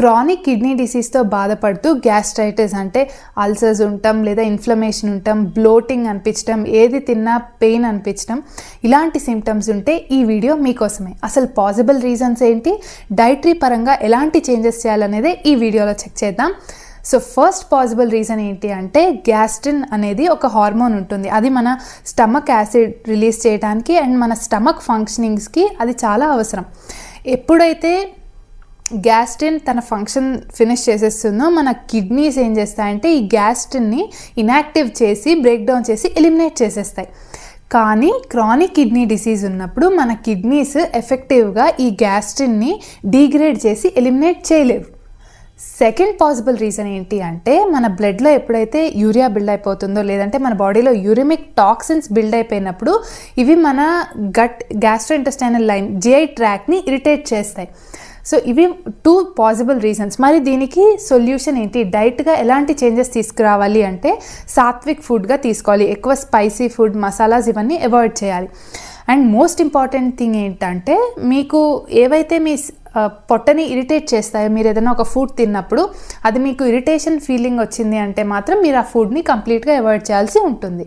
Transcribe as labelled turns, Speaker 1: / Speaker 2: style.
Speaker 1: Chronic kidney డిసీజ్తో బాధపడుతూ gastritis అంటే ulcers ఉంటాం లేదా ఇన్ఫ్లమేషన్ ఉంటాం బ్లోటింగ్ అనిపించడం ఏది తిన్నా పెయిన్ అనిపించడం ఇలాంటి సిమ్టమ్స్ ఉంటే ఈ వీడియో మీకోసమే. అసలు పాసిబుల్ రీజన్స్ ఏంటి? డైటరీ పరంగా ఎలాంటి చేంజెస్ చేయాలనేదే ఈ వీడియోలో చెక్ చేద్దాం. సో ఫస్ట్ పాసిబుల్ రీజన్ ఏంటి అంటే గ్యాస్ట్రిన్ అనేది ఒక హార్మోన్ ఉంటుంది. అది మన స్టమక్ యాసిడ్ రిలీజ్ చేయడానికి అండ్ మన స్టమక్ ఫంక్షనింగ్స్కి అది చాలా అవసరం. ఎప్పుడైతే గ్యాస్ట్రిన్ తన ఫంక్షన్ ఫినిష్ చేసేస్తుందో మన కిడ్నీస్ ఏం చేస్తాయంటే ఈ గ్యాస్ట్రిన్ని ఇనాక్టివ్ చేసి బ్రేక్ డౌన్ చేసి ఎలిమినేట్ చేసేస్తాయి. కానీ క్రానిక్ కిడ్నీ డిసీజ్ ఉన్నప్పుడు మన కిడ్నీస్ ఎఫెక్టివ్గా ఈ గ్యాస్ట్రిన్ని డీగ్రేడ్ చేసి ఎలిమినేట్ చేయలేవు. సెకండ్ పాసిబుల్ రీజన్ ఏంటి అంటే మన బ్లడ్లో ఎప్పుడైతే యూరియా బిల్డ్ అయిపోతుందో లేదంటే మన బాడీలో యూరిమిక్ టాక్సిన్స్ బిల్డ్ అయిపోయినప్పుడు ఇవి మన గట్ గ్యాస్ట్రోఇంటెస్టైనల్ లైన్ జిఐ ట్రాక్ని ఇరిటేట్ చేస్తాయి. సో ఇవి టూ పాసిబుల్ రీజన్స్ మరి దీనికి సొల్యూషన్ ఏంటి? డైట్గా ఎలాంటి చేంజెస్ తీసుకురావాలి అంటే సాత్విక్ ఫుడ్గా తీసుకోవాలి. ఎక్కువ స్పైసీ ఫుడ్ మసాలాస్ ఇవన్నీ అవాయిడ్ చేయాలి. అండ్ మోస్ట్ ఇంపార్టెంట్ థింగ్ ఏంటంటే మీకు ఏవైతే మీ పొట్టని ఇరిటేట్ చేస్తాయో మీరు ఏదైనా ఒక ఫుడ్ తిన్నప్పుడు అది మీకు ఇరిటేషన్ ఫీలింగ్ వచ్చింది అంటే మాత్రం మీరు ఆ ఫుడ్ని కంప్లీట్గా అవాయిడ్ చేయాల్సి ఉంటుంది.